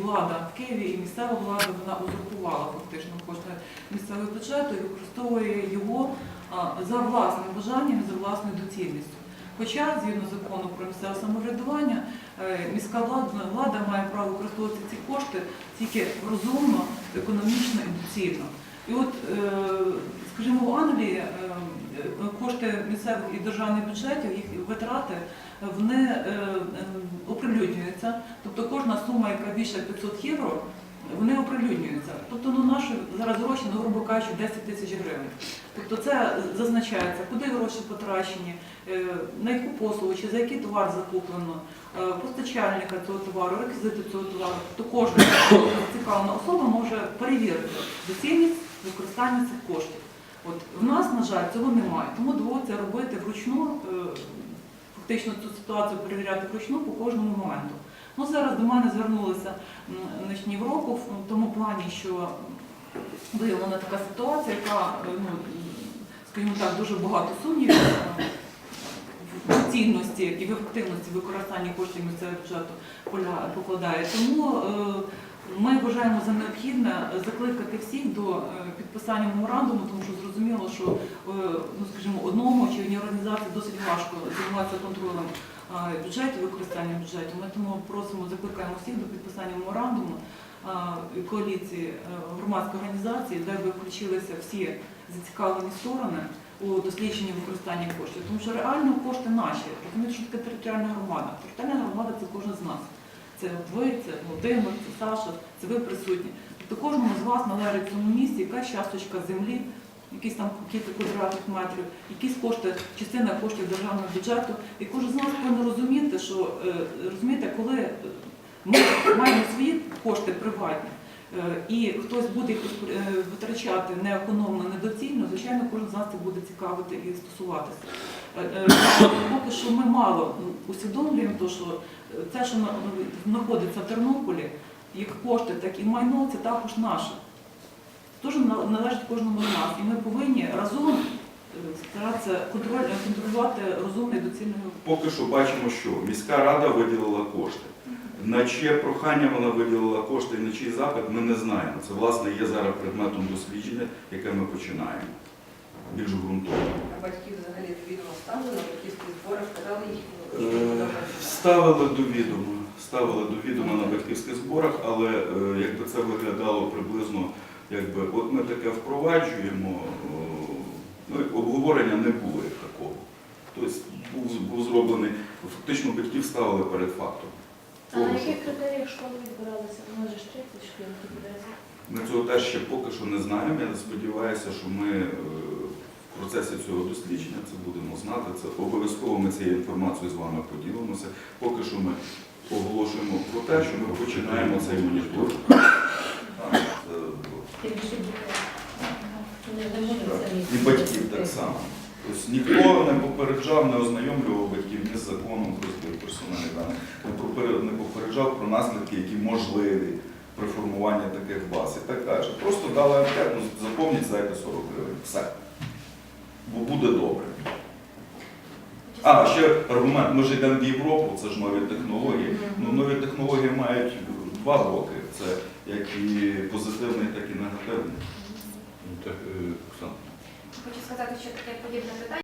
влада в Києві і місцева влада вона узурпувала фактично кошти місцевого бюджету і використовує його за власним бажанням і за власною доцільністю. Хоча, згідно закону про місцеве самоврядування, е, міська влада, влада має право використовувати ці кошти тільки розумно, економічно і доцільно. І от, е, скажімо, в Англії е, кошти місцевих і державних бюджетів, їх витрати, вони е, е, оприлюднюються. Тобто кожна сума, яка більше 500 євро, вони оприлюднюються. Тобто ну, наші зараз гроші, ну, грубо кажучи, 10 тисяч гривень. Тобто це зазначається, куди гроші потрачені, е, на яку послугу чи за який товар закуплено, е, постачальника цього товару, реквізити цього товару. Тобто кожна зацікавлена особа може перевірити доцільність використання цих коштів. От на жаль, цього немає. Тому доводиться робити вручну, е, фактично цю ситуацію перевіряти вручну по кожному моменту. Ну, зараз до мене звернулися м, значить, Європу в тому плані, що виявлена така ситуація, яка, е, ну, скажімо так, дуже багато сумнівів е, в доцільності і в ефективності використання коштів місцевого бюджету покладає. Тому ми вважаємо за необхідне закликати всіх до е, підписання меморандуму, тому що зрозуміло, що е, ну, скажімо, одному чи одній організації досить важко займатися контролем е, бюджетів, використання бюджету. Ми тому просимо, закликаємо всіх до підписання меморандуму коаліції громадської організації, де би включилися всі зацікавлені сторони у дослідженні використання коштів. Тому що реально кошти наші. Розумієте, що таке територіальна громада? Територіальна громада це кожен з нас. Це ви, це Володимир, це Саша, це ви присутні. Тобто кожному з вас належить в цьому місці якась часточка землі, якісь там кілька квадратних метрів, якісь кошти, частина коштів державного бюджету. І кожен з нас повинен розуміти, що е, розумієте, коли е, ми маємо свої кошти приватні, е, і хтось буде їх витрачати неекономно, недоцільно, звичайно, кожен з нас це буде цікавити і стосуватися. Поки що ми мало усвідомлюємо, то, що е, це, що знаходиться в Тернополі, як кошти, так і майно, це також наше. Теж належить кожному з нас. І ми повинні разом е, старатися контролювати розумний доцільний Поки що бачимо, що міська рада виділила кошти. На чиє прохання вона виділила кошти і на чий запит, ми не знаємо. Це, власне, є зараз предметом дослідження, яке ми починаємо. Більш ґрунтовно. А батьків взагалі до відома ставили на батьківські збори, сказали їх. Е, Ставили до відома, ставили до відома на батьківських зборах, але е, якби це виглядало приблизно, якби от ми таке впроваджуємо, ну, обговорення не було як такого. Тобто був, був зроблений, фактично батьків ставили перед фактом. А на яких критеріях школи відбиралися? Може ж 30 шкіл відбирається? Ми цього теж ще поки що не знаємо. Я сподіваюся, що ми е, процесі цього дослідження це будемо знати. Це обов'язково ми цією інформацією з вами поділимося. Поки що ми оголошуємо про те, що ми починаємо цей самі. І батьків так само. Тобто ніхто не попереджав, не ознайомлював батьків ні з законом про персональних даних, не попереджав про наслідки, які можливі буде добре. А, ще аргумент, ми ж йдемо в Європу, це ж нові технології. Ну, нові технології мають два боки. Це як і позитивний, так і негативний. Так, е, Оксана. Хочу сказати, що таке подібне питання.